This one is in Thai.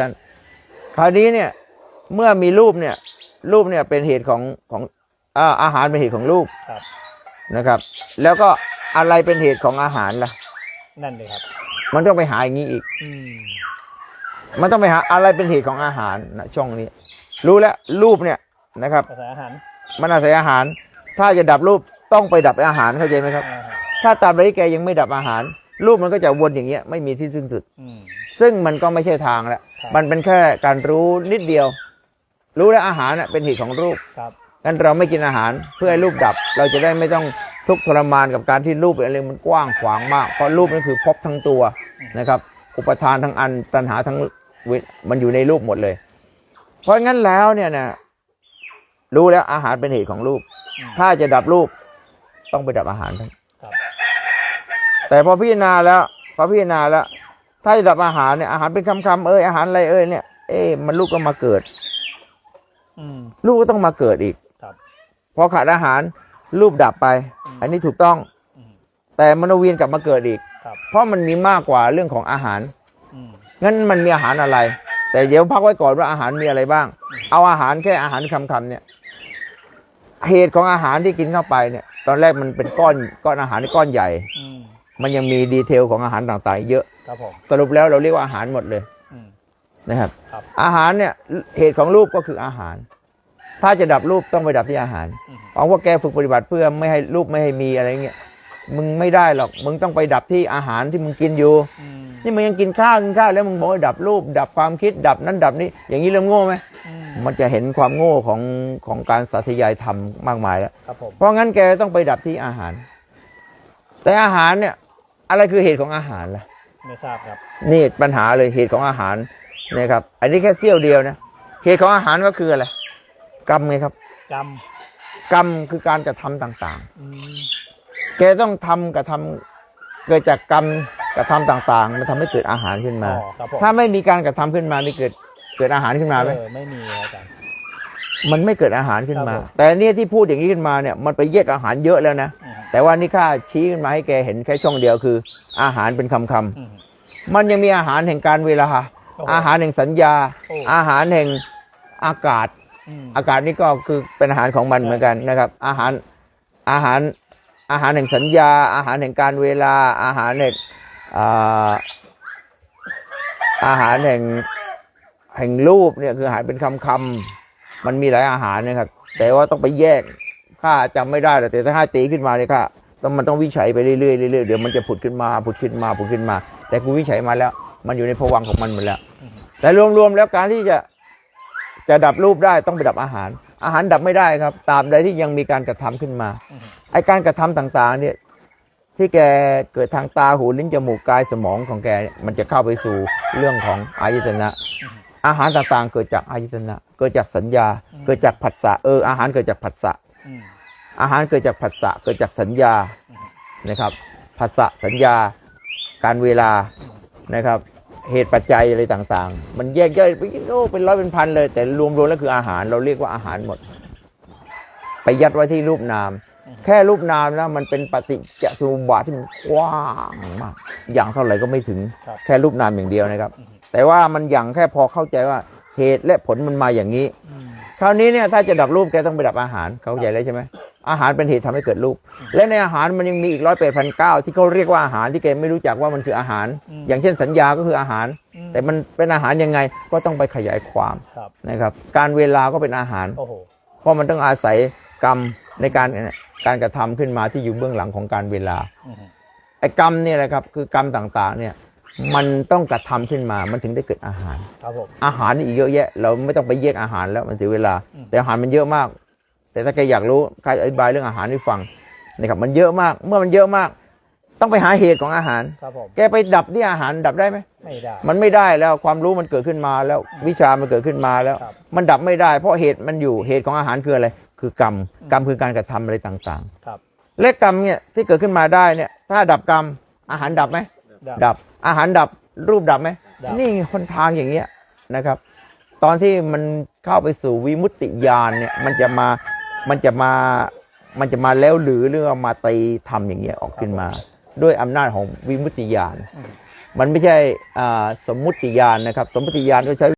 ท่านคราวนี้เนี่ยเมื่อมีรูปเนี่ย รูปเนี่ยเป็นเหตุของของอาอาหารเป็นเหตุของรูปครับ นะครับ แล้วก็อะไรเป็นเหตุของอาหารล่ะ นั่นเลยครับ มันต้องไปหาอย่างนี้อีก อืมมันต้องไปหาอะไรเป็นเหตุของอาหารนะช่องนี้ รู้แล้วรูปเนี่ยนะครับ ภาษาอาหารมันอาศัยอาหาร ถ้าจะดับรูปต้องไปดับอาหารเข้าใจไหมครับ อ่าฮะถ้าตามใดที่แกยังไม่ดับอาหาร รูปมันก็จะวนอย่างเงี้ยไม่มีที่สิ้นสุด อืม ซึ่งมันก็ไม่ใช่ทางแล้ว ครับ มันเป็นแค่การรู้นิดเดียว รู้แล้วอาหารน่ะเป็นเหตุของรูปครับ งั้นเราไม่กินอาหารเพื่อให้รูปดับ เราจะได้ไม่ต้องทุกข์ทรมานกับการที่รูปอะไรมันกว้างขวางมาก เพราะรูปนั่นคือภพทั้งตัวนะครับ อุปทานทั้งอันตัณหาทั้งวิมันอยู่ในรูปหมดเลย เพราะงั้นแล้วเนี่ยนะรู้แล้วอาหารเป็นเหตุของรูป อืม ถ้าจะดับรูปต้องไปดับอาหารทั้งครับ แต่พอพิจารณาแล้วพอพิจารณาแล้ว ถ้าจะดับอาหารเนี่ยอาหารเป็นคำๆเอ้ยอาหารอะไรเอ้ยเนี่ยเอ๊ะมันลูกก็มาเกิดอืมลูกก็ต้องมาเกิดอีกครับพอขาดอาหารรูปดับไป อันนี้ถูกต้องอืมแต่มโนเวียนกลับมาเกิดอีกครับเพราะมันมีมากกว่าเรื่องของอาหารอืมงั้นมันมีอาหารอะไร แต่เดี๋ยวพักไว้ก่อนว่าอาหารมีอะไรบ้าง เอาอาหารแค่อาหารคำๆเนี่ยเหตุของอาหารที่กินเข้าไปเนี่ย ตอนแรกมันเป็นก้อนก้อนอาหารที่ก้อนใหญ่อื มมันยังมีดีเทลของอาหารต่างๆ เยอะครับผมสรุปแล้วเราเรียกว่าอาหารหมดเลยอืม นะครับ ครับ อาหารเนี่ยเหตุของรูปก็คืออาหาร ถ้าจะดับรูปต้องไปดับที่อาหารอืมเอาว่าแกฝึกปฏิบัติเพื่อไม่ให้รูปไม่ให้มีอะไรเงี้ยมึงไม่ได้หรอกมึงต้องไปดับที่อาหารที่มึงกินอยู่ อืมนี่มึงยังกินข้าวกินข้าวแล้วมึงบอกว่าดับรูป ดับความคิดดับนั้นดับนี้ อย่างนี้เริ่มโง่ไหมอืมมันจะเห็นความโง่ของของการสาธยายธรรมมากมายแล้ว ครับผม เพราะงั้นแกต้องไปดับที่อาหาร แต่อาหารเนี่ย อะไรคือเหตุของอาหารล่ะไม่ทราบครับนี่ปัญหาเลยเหตุของอาหารนะครับ อันนี้แค่เสี้ยวเดียวนะเหตุของอาหารก็คืออะไรกรรมไงครับ กรรมกรรมคือการกระทำต่างอืมๆแกต้องทำกระทำเกิดจากกรรมกระทำต่างๆ มันทำให้เกิดอาหารขึ้นอ๋มาอครับผมถ้าไม่มีการกระทำขึ้นมานี่เกิดเกิดอาหารขึ้นมาไหมเออไม่มีอาจารย์มันไม่เกิดอาหารขึ้นมาครับผมแต่เนี่ยที่พูดอย่างนี้ขึ้นมาเนี่ยมันไปแยกอาหารเยอะแล้วนะอืม แต่ว่านี่ข้าชี้ขึ้นมาให้แกเห็นแค่ช่องเดียวคือ อาหารเป็นคำอืมๆมันยังมีอาหารแห่งการเวลาโอ้โหอาหารแห่งสัญญาโอ้อาหารแห่งอากาศอืมอากาศนี่ก็คือเป็นอาหารของมันเหมือนกันนะครับ อาหารอาหารอาหารแห่งสัญญา อาหารแห่งการเวลา อาหารแห่งอ่าอาหารแห่งแห่งรูปเนี่ยคืออาหารเป็นคำคำๆมันมีหลายอาหารนะครับ แต่ว่าต้องไปแยก ข้าจำไม่ได้แต่ถ้าข้าตีขึ้นมาเนี่ยข้าต้องมันต้องวิจัยไปเรื่อยๆเรื่อยๆเดี๋ยวมันจะผุดขึ้นมาผุดขึ้นมาผุดขึ้นมา แต่กูวิจัยมาแล้ว มันอยู่ในภวังของมันหมดแล้ว แต่รวมๆแล้วการที่จะจะดับรูปได้ต้องไปดับอาหาร อาหารดับไม่ได้ครับตาบใดที่ยังมีการกระทำขึ้นมาไอการกระทำต่างๆ เนี่ยที่แกเกิดทางตาหูลิ้นจมูกกายสมองของแกมันจะเข้าไปสู่เรื่องของอายตนะ อาหารต่างๆ เกิดจากอายตนะ เกิดจากสัญญา เกิดจากผัสสะเอออาหารเกิดจากผัสสะ อืมอาหารเกิดจากผัสสะเกิดจากสัญญาอืมนะครับผัสสะสัญญาการเวลานะครับ เหตุปัจจัยอะไรต่างๆ มันแยกย่อยไปโอ้เป็นร้อยเป็นพันเลย แต่รวมๆแล้วคืออาหารเราเรียกว่าอาหารหมด ไปยัดไว้ที่รูปนาม แค่รูปนามนะมันเป็นปฏิจจสมุปบาทที่มันกว้างมากอย่างเท่าไหร่ก็ไม่ถึงครับแค่รูปนามอย่างเดียวนะครับอืมแต่ว่ามันอย่างแค่พอเข้าใจว่าเหตุและผลมันมาอย่างนี้อืมคราวนี้เนี่ยถ้าจะดับรูปแกต้องไปดับอาหารเข้าใจแล้วใช่ไหม อาหารเป็นเหตุทำให้เกิดรูป และในอาหารมันยังมีอีกร้อยแปดพันเก้าที่เขาเรียกว่าอาหารที่แกไม่รู้จักว่ามันคืออาหาร อย่างเช่นสัญญาก็คืออาหารอืมแต่มันเป็นอาหารยังไงก็ต้องไปขยายความครับนะครับ การเวลาก็เป็นอาหารโอ้โหเพราะมันต้องอาศัยกรรมในการการกระทำขึ้นมาที่อยู่เบื้องหลังของการเวลาอืมไอ้กรรมเนี่ยแหละครับคือกรรมต่างๆเนี่ยมันต้องกระทำขึ้นมา มันถึงได้เกิดอาหาร ครับผม อาหารนี่อีกเยอะแยะ เราไม่ต้องไปแยกอาหารแล้วมันเสียเวลาอืมแต่อาหารมันเยอะมาก แต่ถ้าใครอยากรู้ใครอธิบายเรื่องอาหารให้ฟังนะครับมันเยอะมากเมื่อมันเยอะมาก ต้องไปหาเหตุของอาหาร ครับผมแกไปดับที่อาหารดับได้ไหมไม่ได้ มันไม่ได้แล้วความรู้มันเกิดขึ้นมาแล้ววิชามันเกิดขึ้นมาแล้ว ครับ มันดับไม่ได้ เพราะเหตุมันอยู่เหตุของอาหารคืออะไร คือกรรมกรรมคือการกระทำอะไรต่างครับๆ และกรรมเนี่ยที่เกิดขึ้นมาได้เนี่ยถ้าดับกรรมอาหารดับไหมดับดับอาหารดับรูปดับไหมดับ นี่คนทางอย่างเงี้ยนะครับ ตอนที่มันเข้าไปสู่วิมุตติญาณเนี่ยมันจะมา มันจะมามันจะมาแล้วหรือหรือว่ามาตีทำอย่างเงี้ยออกขึ้นมา ด้วยอำนาจของวิมุตติญาณอืมมันไม่ใช่อ่าสมมุติญาณนะครับ สมมุติญาณก็ใช้